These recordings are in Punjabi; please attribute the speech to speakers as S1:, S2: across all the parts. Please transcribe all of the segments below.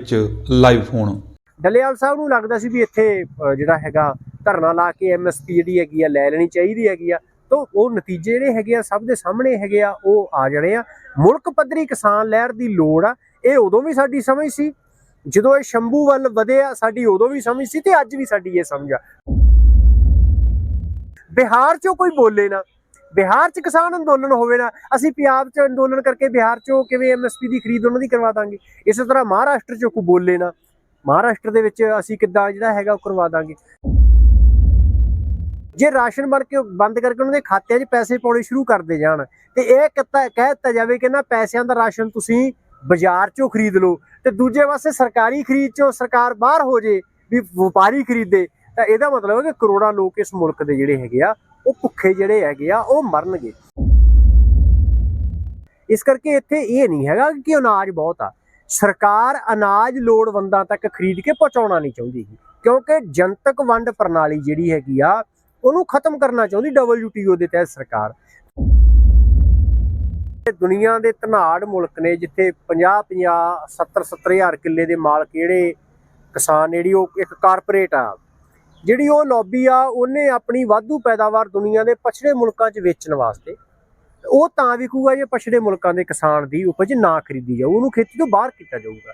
S1: ਵਿੱਚ ਲਾਈਵ ਹੋਣ।
S2: ਡੱਲੇਵਾਲ ਸਾਹਿਬ ਨੂੰ ਲੱਗਦਾ ਸੀ ਵੀ ਇੱਥੇ ਜਿਹੜਾ ਹੈਗਾ ਧਰਨਾ ਲਾ ਕੇ ਐਮਐਸਪੀ ਜਿਹੜੀ ਹੈਗੀ ਆ, ਲੈ ਲੈਣੀ ਚਾਹੀਦੀ ਹੈਗੀ ਆ। ਤਾਂ ਉਹ ਨਤੀਜੇ ਜਿਹੜੇ ਹੈਗੇ ਆ, ਸਭ ਦੇ ਸਾਹਮਣੇ ਹੈਗੇ ਆ, ਉਹ ਆ ਜਾਣੇ ਆ। ਮੁਲਕ ਪੱਧਰੀ ਕਿਸਾਨ ਲਹਿਰ ਦੀ ਲੋੜ ਆ। ਇਹ ਉਦੋਂ ਵੀ ਸਾਡੀ ਸਮਝ ਸੀ। ਜਦੋਂ ਇਹ ਸ਼ੰਭੂ ਵੱਲ ਵਧਿਆ ਸਾਡੀ ਉਦੋਂ ਵੀ ਸਮਝ ਸੀ ਤੇ ਅੱਜ ਵੀ ਸਾਡੀ ਇਹ ਸਮਝ ਆ। ਬਿਹਾਰ 'ਚੋਂ ਕੋਈ ਬੋਲੇ ਨਾ। ਬਿਹਾਰ 'ਚ ਕਿਸਾਨ ਅੰਦੋਲਨ ਹੋਵੇ ਨਾ ਅਸੀਂ ਪੰਜਾਬ 'ਚ ਅੰਦੋਲਨ ਕਰਕੇ ਬਿਹਾਰ 'ਚੋਂ ਕਿਵੇਂ ਐਮਐਸਪੀ ਦੀ ਖਰੀਦ ਉਹਨਾਂ ਦੀ ਕਰਵਾ ਦਾਂਗੇ ਇਸੇ ਤਰ੍ਹਾਂ ਮਹਾਰਾਸ਼ਟਰ 'ਚੋਂ ਕੋਈ ਬੋਲੇ ਨਾ ਮਹਾਰਾਸ਼ਟਰ ਦੇ ਵਿੱਚ ਅਸੀਂ ਕਿੱਦਾਂ ਜਿਹੜਾ ਹੈਗਾ ਉਹ ਕਰਵਾ ਦਾਂਗੇ ਜੇ ਰਾਸ਼ਨ ਬਣ ਕੇ ਬੰਦ ਕਰਕੇ ਉਹਨਾਂ ਦੇ ਖਾਤਿਆਂ 'ਚ ਪੈਸੇ ਪਾਉਣੇ ਸ਼ੁਰੂ ਕਰਦੇ ਜਾਣ ਤੇ ਇਹ ਕਿਤਾ ਕਹਿ ਦਿੱਤਾ ਜਾਵੇ ਕਿ ਨਾ ਪੈਸਿਆਂ ਦਾ ਰਾਸ਼ਨ ਤੁਸੀਂ ਬਾਜ਼ਾਰ 'ਚੋਂ ਖਰੀਦ ਲਓ ਤੇ ਦੂਜੇ ਪਾਸੇ ਸਰਕਾਰੀ ਖਰੀਦ 'ਚੋਂ ਸਰਕਾਰ ਬਾਹਰ ਹੋ ਜੇ ਵੀ ਵਪਾਰੀ ਖਰੀਦੇ ਤਾਂ ਇਹਦਾ ਮਤਲਬ ਹੈ ਕਿ ਕਰੋੜਾਂ ਲੋਕ ਇਸ ਮੁਲਕ ਦੇ ਜਿਹੜੇ ਹੈਗੇ ਆ ਉਹ ਭੁੱਖੇ ਜਿਹੜੇ ਹੈਗੇ ਆ, ਉਹ ਮਰਨਗੇ। ਇਸ ਕਰਕੇ ਇੱਥੇ ਇਹ ਨਹੀਂ ਹੈਗਾ ਕਿ ਅਨਾਜ ਬਹੁਤ ਆ। ਸਰਕਾਰ ਅਨਾਜ ਲੋੜਵੰਦਾਂ ਤੱਕ ਖਰੀਦ ਕੇ ਪਹੁੰਚਾਉਣਾ ਨਹੀਂ ਚਾਹੁੰਦੀ। ਕਿਉਂਕਿ ਜਨਤਕ ਵੰਡ ਪ੍ਰਣਾਲੀ ਜਿਹੜੀ ਹੈਗੀ ਆ, ਉਹਨੂੰ ਖਤਮ ਕਰਨਾ ਚਾਹੁੰਦੀ WTO ਦੇ ਤਹਿਤ ਸਰਕਾਰ। ਇਹ ਦੁਨੀਆ ਦੇ ਧਨਾੜ ਮੁਲਕ ਨੇ, ਜਿੱਥੇ 50 50 70 70 ਹਜ਼ਾਰ ਕਿੱਲੇ ਦੇ ਮਾਲਕ ਜਿਹੜੇ ਕਿਸਾਨ ਜਿਹੜੀ ਉਹ ਇੱਕ ਕਾਰਪੋਰੇਟ ਆ। ਜਿਹੜੀ ਉਹ ਲੌਬੀ ਆ, ਉਹਨੇ ਆਪਣੀ ਵਾਧੂ ਪੈਦਾਵਾਰ ਦੁਨੀਆ ਦੇ ਪਛੜੇ ਮੁਲਕਾਂ 'ਚ ਵੇਚਣ ਵਾਸਤੇ, ਉਹ ਤਾਂ ਵਿਕੂਗਾ ਜੇ ਪਛੜੇ ਮੁਲਕਾਂ ਦੇ ਕਿਸਾਨ ਦੀ ਉਪਜ ਨਾ ਖਰੀਦੀ ਜਾਊ, ਉਹਨੂੰ ਖੇਤੀ ਤੋਂ ਬਾਹਰ ਕੀਤਾ ਜਾਊਗਾ।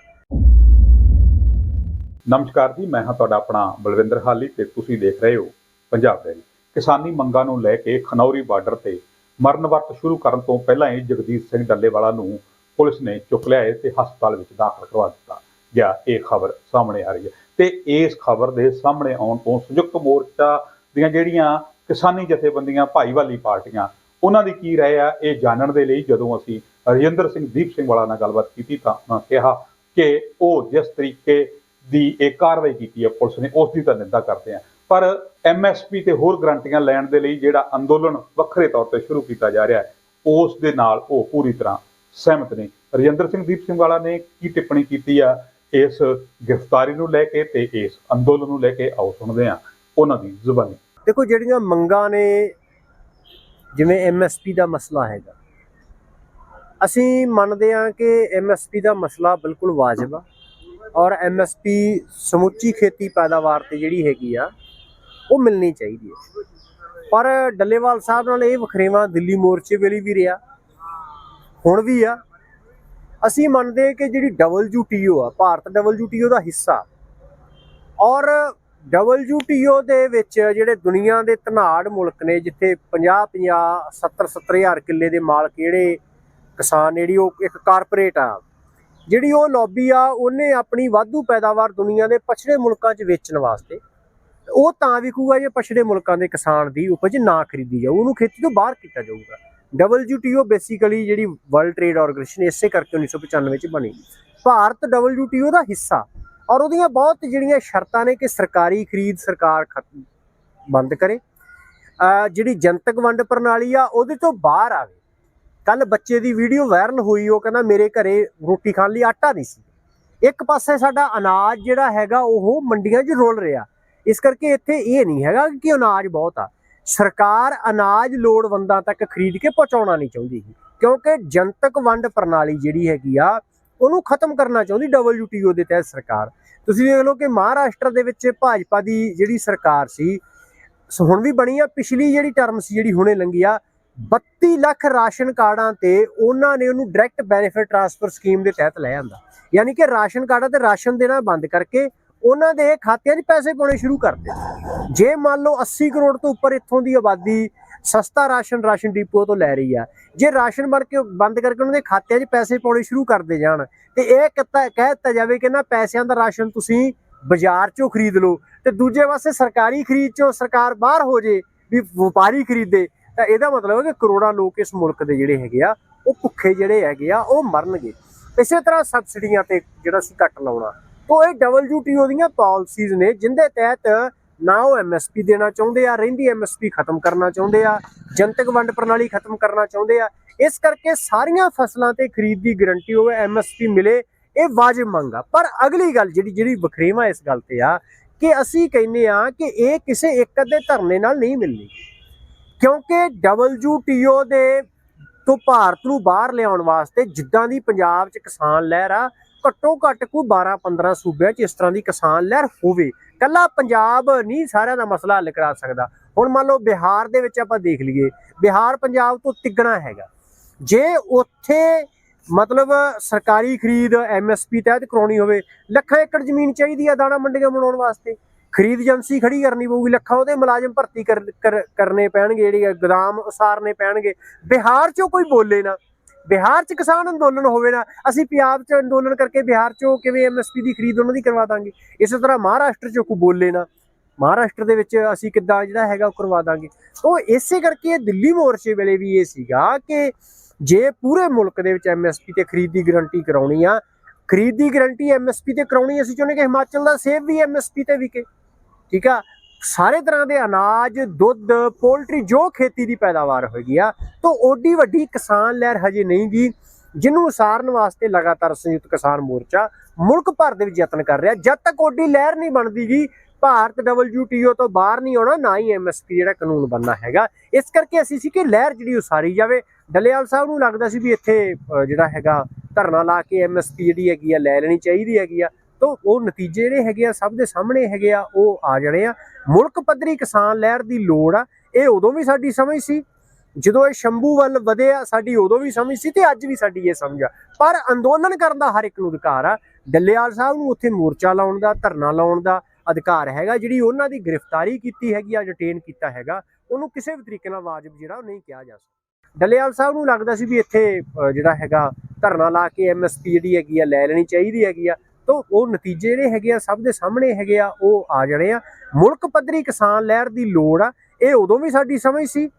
S1: ਨਮਸਕਾਰ ਜੀ, ਮੈਂ ਹਾਂ ਤੁਹਾਡਾ ਆਪਣਾ ਬਲਵਿੰਦਰ ਹਾਲੀ ਤੇ ਤੁਸੀਂ ਦੇਖ ਰਹੇ ਹੋ ਪੰਜਾਬ ਡੈਰੀ ਕਿਸਾਨੀ ਮੰਗਾਂ ਨੂੰ ਲੈ ਕੇ ਖਨੌਰੀ ਬਾਰਡਰ ਤੇ ਮਰਨ ਵਰਤ ਸ਼ੁਰੂ ਕਰਨ ਤੋਂ ਪਹਿਲਾਂ ਹੀ ਜਗਦੀਪ ਸਿੰਘ ਡੱਲੇਵਾਲਾ ਨੂੰ ਪੁਲਿਸ ਨੇ ਚੁੱਕ ਲਿਆ ਹੈ ਤੇ ਹਸਪਤਾਲ ਵਿੱਚ ਦਾਖਲ ਕਰਵਾ ਦਿੱਤਾ ਗਿਆ। ਇਹ ਖਬਰ ਸਾਹਮਣੇ ਆ ਰਹੀ ਹੈ। ਤੇ ਇਸ ਖਬਰ ਦੇ ਸਾਹਮਣੇ ਆਉਣ ਤੋਂ ਸੰਯੁਕਤ ਮੋਰਚਾ ਦੀਆਂ ਜਿਹੜੀਆਂ ਕਿਸਾਨੀ ਜਥੇਬੰਦੀਆਂ ਭਾਈਵਾਲੀ ਪਾਰਟੀਆਂ, ਉਹਨਾਂ ਦੀ ਕੀ ਰਾਏ ਆ, ਇਹ ਜਾਣਨ ਦੇ ਲਈ ਜਦੋਂ ਅਸੀਂ ਰਜਿੰਦਰ ਸਿੰਘ, ਦੀਪ ਸਿੰਘ ਵਾਲਾ ਨਾਲ ਗੱਲਬਾਤ ਕੀਤੀ ਤਾਂ ਉਹਨਾਂ ਕਿਹਾ ਕਿ ਉਹ ਜਿਸ ਤਰੀਕੇ ਦੀ ਇਹ ਕਾਰਵਾਈ ਕੀਤੀ ਹੈ, ਪੁਲਿਸ ਨੇ ਉਸ ਦੀ ਤਾਂ ਨਿੰਦਾ ਕਰਦੇ ਆ। ਪਰ ਐਮਐਸਪੀ ਤੇ ਹੋਰ ਗਰੰਟੀਆਂ ਲੈਣ ਦੇ ਲਈ ਜਿਹੜਾ ਅੰਦੋਲਨ ਵੱਖਰੇ ਤੌਰ ਤੇ ਸ਼ੁਰੂ ਕੀਤਾ ਜਾ ਰਿਹਾ ਹੈ, ਉਸ ਦੇ ਨਾਲ ਉਹ ਪੂਰੀ ਤਰ੍ਹਾਂ ਸਹਿਮਤ ਨੇ। ਰਜਿੰਦਰ ਸਿੰਘ, ਦੀਪ ਸਿੰਘ ਵਾਲਾ ਨੇ ਕੀ ਟਿੱਪਣੀ ਕੀਤੀ ਆ ਇਸ ਗ੍ਰਿਫਤਾਰੀ ਨੂੰ ਲੈ ਕੇ ਤੇ ਇਸ ਅੰਦੋਲਨ ਨੂੰ ਲੈ ਕੇ ਆਓ ਸੁਣਦੇ ਹਾਂ ਉਹਨਾਂ ਦੀ ਜ਼ੁਬਾਨੀ।
S2: ਦੇਖੋ, ਜਿਹੜੀਆਂ ਮੰਗਾਂ ਨੇ, ਜਿਵੇਂ ਐਮਐਸਪੀ ਦਾ ਮਸਲਾ ਹੈਗਾ। ਅਸੀਂ ਮੰਨਦੇ ਹਾਂ ਕਿ ਐਮਐਸਪੀ ਦਾ ਮਸਲਾ ਬਿਲਕੁਲ ਵਾਜਬ ਆ ਔਰ ਐਮਐਸਪੀ ਸਮੁੱਚੀ ਖੇਤੀ ਪੈਦਾਵਾਰ ਤੇ ਜਿਹੜੀ ਹੈਗੀ ਆ, ਉਹ ਮਿਲਣੀ ਚਾਹੀਦੀ ਹੈ। ਪਰ ਡੱਲੇਵਾਲ ਸਾਹਿਬ ਨਾਲ ਇਹ ਵਖਰੇਵਾ ਦਿੱਲੀ ਮੋਰਚੇ ਵੇਲੇ ਵੀ ਰਿਹਾ। ਹੁਣ ਵੀ ਆ। ਅਸੀਂ ਮੰਨਦੇ ਕਿ ਜਿਹੜੀ WTO ਆ, ਭਾਰਤ WTO ਦਾ ਹਿੱਸਾ। ਔਰ WTO ਦੇ ਵਿੱਚ ਜਿਹੜੇ ਦੁਨੀਆ ਦੇ ਧਨਾੜ ਮੁਲਕ ਨੇ, ਜਿੱਥੇ 50 50 70 70 ਹਜ਼ਾਰ ਕਿੱਲੇ ਦੇ ਮਾਲਕ ਜਿਹੜੇ ਕਿਸਾਨ ਜਿਹੜੀ ਉਹ ਇੱਕ ਕਾਰਪੋਰੇਟ ਆ। ਜਿਹੜੀ ਉਹ ਲੌਬੀ ਆ, ਉਹਨੇ ਆਪਣੀ ਵਾਧੂ ਪੈਦਾਵਾਰ ਦੁਨੀਆ ਦੇ ਪਛੜੇ ਮੁਲਕਾਂ 'ਚ ਵੇਚਣ ਵਾਸਤੇ, ਉਹ ਤਾਂ ਵਿਕੂਗਾ ਜੇ ਪਛੜੇ ਮੁਲਕਾਂ ਦੇ ਕਿਸਾਨ ਦੀ ਉਪਜ ਨਾ ਖਰੀਦੀ ਜਾਊ। ਉਹਨੂੰ ਖੇਤੀ ਤੋਂ ਬਾਹਰ ਕੀਤਾ ਜਾਊਗਾ। WTO ਬੇਸਿਕਲੀ ਜਿਹੜੀ ਵਰਲਡ ਟ੍ਰੇਡ ਆਰਗੇਨਾਈਜੇਸ਼ਨ ਇਸੇ ਕਰਕੇ 1995 ਚ ਬਣੀ। ਭਾਰਤ WTO ਦਾ ਹਿੱਸਾ ਔਰ ਉਹਦੀਆਂ ਬਹੁਤ ਜਿਹੜੀਆਂ ਸ਼ਰਤਾਂ ਨੇ ਕਿ ਸਰਕਾਰੀ ਖਰੀਦ ਸਰਕਾਰ ਖਤ- ਬੰਦ ਕਰੇ। ਜਿਹੜੀ ਜਨਤਕ ਵੰਡ ਪ੍ਰਣਾਲੀ ਆ, ਉਹਦੇ ਤੋਂ ਬਾਹਰ ਆਵੇ। ਕੱਲ ਬੱਚੇ ਦੀ ਵੀਡੀਓ ਵਾਇਰਲ ਹੋਈ, ਉਹ ਕਹਿੰਦਾ ਮੇਰੇ ਘਰੇ ਰੋਟੀ ਖਾਣ ਲਈ ਆਟਾ ਨਹੀਂ ਸੀ। ਇੱਕ ਪਾਸੇ ਸਾਡਾ ਅਨਾਜ ਜਿਹੜਾ ਹੈਗਾ, ਉਹ ਮੰਡੀਆਂ 'ਚ ਰੋਲ ਰਿਹਾ। ਇਸ ਕਰਕੇ ਇੱਥੇ ਇਹ ਨਹੀਂ ਹੈਗਾ ਕਿ ਅਨਾਜ ਬਹੁਤ ਆ। ਸਰਕਾਰ ਅਨਾਜ ਲੋੜਵੰਦਾਂ ਤੱਕ ਖਰੀਦ ਕੇ ਪਹੁੰਚਾਉਣਾ ਨਹੀਂ ਚਾਹੁੰਦੀ ਗੀ। ਕਿਉਂਕਿ ਜਨਤਕ ਵੰਡ ਪ੍ਰਣਾਲੀ ਜਿਹੜੀ ਹੈਗੀ ਆ, ਉਹਨੂੰ ਖਤਮ ਕਰਨਾ ਚਾਹੁੰਦੀ WTO ਦੇ ਤਹਿਤ ਸਰਕਾਰ ਤੁਸੀਂ ਦੇਖ ਲਓ ਕਿ ਮਹਾਰਾਸ਼ਟਰ ਦੇ ਵਿੱਚ ਭਾਜਪਾ ਦੀ ਜਿਹੜੀ ਸਰਕਾਰ ਸੀ ਹੁਣ ਵੀ ਬਣੀ ਆ, ਪਿਛਲੀ ਜਿਹੜੀ ਟਰਮ ਸੀ ਜਿਹੜੀ ਹੁਣੇ ਲੰਗੀ ਆ 32 ਲੱਖ ਰਾਸ਼ਨ ਕਾਰਡਾਂ ਤੇ ਉਹਨਾਂ ਨੇ ਉਹਨੂੰ ਡਾਇਰੈਕਟ ਬੈਨੀਫਿਟ ਟ੍ਰਾਂਸਫਰ ਸਕੀਮ ਦੇ ਤਹਿਤ ਲੈ ਆਂਦਾ ਯਾਨੀ ਕਿ ਰਾਸ਼ਨ ਕਾਰਡਾਂ ਤੇ ਰਾਸ਼ਨ ਦੇਣਾ ਬੰਦ ਕਰਕੇ ਉਹਨਾਂ ਦੇ ਖਾਤਿਆਂ 'ਚ ਪੈਸੇ ਪਾਉਣੇ ਸ਼ੁਰੂ ਕਰ ਦਿੱਤੇ। ਜੇ ਮੰਨ ਲਓ 80 ਕਰੋੜ ਤੋਂ ਉੱਪਰ ਇੱਥੋਂ ਦੀ ਆਬਾਦੀ ਸਸਤਾ ਰਾਸ਼ਨ ਰਾਸ਼ਨ ਡਿਪੋ ਤੋਂ ਲੈ ਰਹੀ ਆ, ਜੇ ਰਾਸ਼ਨ ਬਣ ਕੇ ਬੰਦ ਕਰਕੇ ਉਹਨਾਂ ਦੇ ਖਾਤਿਆਂ 'ਚ ਪੈਸੇ ਪਾਉਣੇ ਸ਼ੁਰੂ ਕਰਦੇ ਜਾਣ, ਤੇ ਇਹ ਕਿਤਾ ਕਹਿ ਦਿੱਤਾ ਜਾਵੇ ਕਿ ਨਾ ਪੈਸਿਆਂ ਦਾ ਰਾਸ਼ਨ ਤੁਸੀਂ ਬਾਜ਼ਾਰ 'ਚੋਂ ਖਰੀਦ ਲਓ ਤੇ ਦੂਜੇ ਪਾਸੇ ਸਰਕਾਰੀ ਖਰੀਦ 'ਚੋਂ ਸਰਕਾਰ ਬਾਹਰ ਹੋ ਜੇ ਵੀ ਵਪਾਰੀ ਖਰੀਦੇ, ਤਾਂ ਇਹਦਾ ਮਤਲਬ ਹੈ ਕਿ ਕਰੋੜਾਂ ਲੋਕ ਇਸ ਮੁਲਕ ਦੇ ਜਿਹੜੇ ਹੈਗੇ ਆ, ਉਹ ਭੁੱਖੇ ਜਿਹੜੇ ਹੈਗੇ ਆ, ਉਹ ਮਰਨਗੇ। ਇਸੇ ਤਰ੍ਹਾਂ ਸਬਸਿਡੀਆਂ ਤੇ ਜਿਹੜਾ ਸੀ ਕੱਟ ਲਾਉਣਾ ਤੋਂ ਇਹ WTO ਦੀਆਂ ਪਾਲਿਸੀਜ਼ ਨੇ, ਜਿੰਦੇ ਤਹਿਤ ਨਾ ਉਹ ਐਮਐਸਪੀ ਦੇਣਾ ਚਾਹੁੰਦੇ ਆ, ਰਹਿੰਦੀ ਐਮਐਸਪੀ ਖਤਮ ਕਰਨਾ ਚਾਹੁੰਦੇ ਆ, ਜਨਤਕ ਵੰਡ ਪ੍ਰਣਾਲੀ ਖਤਮ ਕਰਨਾ ਚਾਹੁੰਦੇ ਆ, ਇਸ ਕਰਕੇ ਸਾਰੀਆਂ ਫਸਲਾਂ ਤੇ ਖਰੀਦ ਦੀ ਗਾਰੰਟੀ ਹੋਵੇ ਐਮਐਸਪੀ ਮਿਲੇ, ਇਹ ਵਾਜਬ ਮੰਗ ਆ। ਪਰ ਅਗਲੀ ਗੱਲ ਜਿਹੜੀ ਜਿਹੜੀ ਵਖਰੇਵਾ ਇਸ ਗੱਲ ਤੇ ਆ, ਕਿ ਅਸੀਂ ਕਹਿੰਦੇ ਆ ਕਿ ਇਹ ਕਿਸੇ ਇੱਕ ਅੱਧੇ ਧਰਨੇ ਨਾਲ ਨਹੀਂ ਮਿਲਣੀ, ਕਿਉਂਕਿ WTO ਦੇ ਤੋਂ ਭਾਰਤ ਨੂੰ ਬਾਹਰ ਲਿਆਉਣ ਵਾਸਤੇ ਜਿੱਦਾਂ ਦੀ ਪੰਜਾਬ 'ਚ ਕਿਸਾਨ ਲਹਿਰ ਆ ਘੱਟੋ ਘੱਟ ਕੋਈ 12 15 ਸੂਬਿਆਂ 'ਚ ਇਸ ਤਰ੍ਹਾਂ ਦੀ ਕਿਸਾਨ ਲਹਿਰ ਹੋਵੇ। ਕੱਲਾ ਪੰਜਾਬ ਨਹੀਂ ਸਾਰਿਆਂ ਦਾ ਮਸਲਾ ਹੱਲ ਕਰਾ ਸਕਦਾ। ਹੁਣ ਮੰਨ ਲਓ ਬਿਹਾਰ ਦੇ ਵਿੱਚ ਆਪਾਂ ਦੇਖ ਲਈਏ ਬਿਹਾਰ ਪੰਜਾਬ ਤੋਂ ਤਿੱਗਣਾ ਹੈਗਾ। ਜੇ ਉੱਥੇ ਮਤਲਬ ਸਰਕਾਰੀ ਖਰੀਦ ਐਮਐਸਪੀ ਤਹਿਤ ਕਰਾਉਣੀ ਹੋਵੇ ਲੱਖਾਂ ਏਕੜ ਜ਼ਮੀਨ ਚਾਹੀਦੀ ਆ ਦਾਣਾ ਮੰਡੀਆਂ ਬਣਾਉਣ ਵਾਸਤੇ। ਖਰੀਦ ਏਜੰਸੀ ਖੜੀ ਕਰਨੀ ਪਊਗੀ ਲੱਖਾਂ ਉਹਦੇ ਮੁਲਾਜ਼ਮ ਭਰਤੀ ਕਰ- ਕਰ- ਕਰਨੇ ਪੈਣਗੇ ਜਿਹੜੇ ਆ, ਗੋਦਾਮ ਉਸਾਰਨੇ ਪੈਣਗੇ। ਬਿਹਾਰ 'ਚੋਂ ਕੋਈ ਬੋਲੇ ਨਾ। ਬਿਹਾਰ 'ਚ ਕਿਸਾਨ ਅੰਦੋਲਨ ਹੋਵੇ ਨਾ, ਅਸੀਂ ਪੰਜਾਬ 'ਚ ਅੰਦੋਲਨ ਕਰਕੇ ਬਿਹਾਰ 'ਚੋਂ ਕਿਵੇਂ ਐਮਐਸਪੀ ਦੀ ਖਰੀਦ ਉਹਨਾਂ ਦੀ ਕਰਵਾ ਦਾਂਗੇ। ਇਸੇ ਤਰ੍ਹਾਂ ਮਹਾਰਾਸ਼ਟਰ 'ਚੋਂ ਕੋਈ ਬੋਲੇ ਨਾ, ਮਹਾਰਾਸ਼ਟਰ ਦੇ ਵਿੱਚ ਅਸੀਂ ਕਿੱਦਾਂ ਜਿਹੜਾ ਹੈਗਾ ਉਹ ਕਰਵਾ ਦਾਂਗੇ। ਉਹ ਇਸੇ ਕਰਕੇ ਦਿੱਲੀ ਮੋਰਚੇ ਵੇਲੇ ਵੀ ਇਹ ਸੀਗਾ ਕਿ ਜੇ ਪੂਰੇ ਮੁਲਕ ਦੇ ਵਿੱਚ ਐਮਐਸਪੀ ਤੇ ਖਰੀਦ ਦੀ ਗਾਰੰਟੀ ਕਰਾਉਣੀ ਆ, ਖਰੀਦ ਦੀ ਗਾਰੰਟੀ ਐਮਐਸਪੀ ਤੇ ਕਰਾਉਣੀ, ਅਸੀਂ ਚਾਹੁੰਦੇ ਕਿ ਹਿਮਾਚਲ ਦਾ ਸੇਬ ਵੀ ਐਮਐਸਪੀ ਤੇ ਵਿਕੇ। ਠੀਕ ਆ? ਸਾਰੇ ਤਰ੍ਹਾਂ ਦੇ ਅਨਾਜ, ਦੁੱਧ, ਪੋਲਟਰੀ ਜੋ ਖੇਤੀ ਦੀ ਪੈਦਾਵਾਰ ਹੋਏਗੀ ਆ, ਤਾਂ ਓਡੀ ਵੱਡੀ ਕਿਸਾਨ ਲਹਿਰ ਹਜੇ ਨਹੀਂ ਗਈ ਜਿਹਨੂੰ ਉਸਾਰਨ ਵਾਸਤੇ ਲਗਾਤਾਰ ਸੰਯੁਕਤ ਕਿਸਾਨ ਮੋਰਚਾ ਮੁਲਕ ਭਰ ਦੇ ਵਿੱਚ ਯਤਨ ਕਰ ਰਿਹਾ। ਜਦ ਤੱਕ ਓਡੀ ਲਹਿਰ ਨਹੀਂ ਬਣਦੀ ਗੀ, ਭਾਰਤ WTO ਤੋਂ ਬਾਹਰ ਨਹੀਂ ਆਉਣਾ, ਨਾ ਹੀ ਐਮਐਸਪੀ ਜਿਹੜਾ ਕਾਨੂੰਨ ਬਣਨਾ ਹੈਗਾ। ਇਸ ਕਰਕੇ ਅਸੀਂ ਸੀ ਕਿ ਲਹਿਰ ਜਿਹੜੀ ਉਸਾਰੀ ਜਾਵੇ। ਡੱਲੇਵਾਲ ਸਾਹਿਬ ਨੂੰ ਲੱਗਦਾ ਸੀ ਵੀ ਇੱਥੇ ਜਿਹੜਾ ਹੈਗਾ ਧਰਨਾ ਲਾ ਕੇ ਐਮਐਸਪੀ ਜਿਹੜੀ ਹੈਗੀ ਆ, ਲੈ ਲੈਣੀ ਚਾਹੀਦੀ ਹੈਗੀ ਆ। ਤਾਂ ਉਹ ਨਤੀਜੇ ਜਿਹੜੇ ਹੈਗੇ ਆ, ਸਭ ਦੇ ਸਾਹਮਣੇ ਹੈਗੇ ਆ, ਉਹ ਆ ਜਾਣੇ ਆ। ਮੁਲਕ ਪੱਧਰੀ ਕਿਸਾਨ ਲਹਿਰ ਦੀ ਲੋੜ ਆ, ਇਹ ਉਦੋਂ ਵੀ ਸਾਡੀ ਸਮਝ ਸੀ। ਜਦੋਂ ਇਹ ਸ਼ੰਭੂ ਵੱਲ ਵਧਿਆ ਸਾਡੀ ਉਦੋਂ ਵੀ ਸਮਝ ਸੀ ਤੇ ਅੱਜ ਵੀ ਸਾਡੀ ਇਹ ਸਮਝ ਆ। ਪਰ ਅੰਦੋਲਨ ਕਰਨ ਦਾ ਹਰ ਇੱਕ ਨੂੰ ਅਧਿਕਾਰ ਆ। ਡੱਲੇਵਾਲ ਸਾਹਿਬ ਨੂੰ ਉੱਥੇ ਮੋਰਚਾ ਲਾਉਣ ਦਾ, ਧਰਨਾ ਲਾਉਣ ਦਾ ਅਧਿਕਾਰ ਹੈਗਾ, ਜਿਹੜੀ ਉਹਨਾਂ ਦੀ ਗ੍ਰਿਫਤਾਰੀ ਕੀਤੀ ਹੈਗੀ ਆ ਡਿਟੇਨ ਕੀਤਾ ਹੈਗਾ, ਉਹਨੂੰ ਕਿਸੇ ਵੀ ਤਰੀਕੇ ਨਾਲ ਵਾਜਬ ਜਿਹੜਾ ਉਹ ਨਹੀਂ ਕਿਹਾ ਜਾ ਸਕਦਾ। ਡੱਲੇਵਾਲ ਸਾਹਿਬ ਨੂੰ ਲੱਗਦਾ ਸੀ ਵੀ ਇੱਥੇ ਜਿਹੜਾ ਹੈਗਾ ਧਰਨਾ ਲਾ ਕੇ ਐਮਐਸਪੀ ਜਿਹੜੀ ਹੈਗੀ ਆ, ਲੈ ਲੈਣੀ ਚਾਹੀਦੀ ਹੈਗੀ ਆ। ਤਾਂ ਉਹ ਨਤੀਜੇ ਜਿਹੜੇ ਹੈਗੇ ਆ, ਸਭ ਦੇ ਸਾਹਮਣੇ ਹੈਗੇ ਆ, ਉਹ ਆ ਜਾਣੇ ਆ। ਮੁਲਕ ਪੱਧਰੀ ਕਿਸਾਨ ਲਹਿਰ ਦੀ ਲੋੜ ਆ। ਇਹ ਉਦੋਂ ਵੀ ਸਾਡੀ ਸਮਝ ਸੀ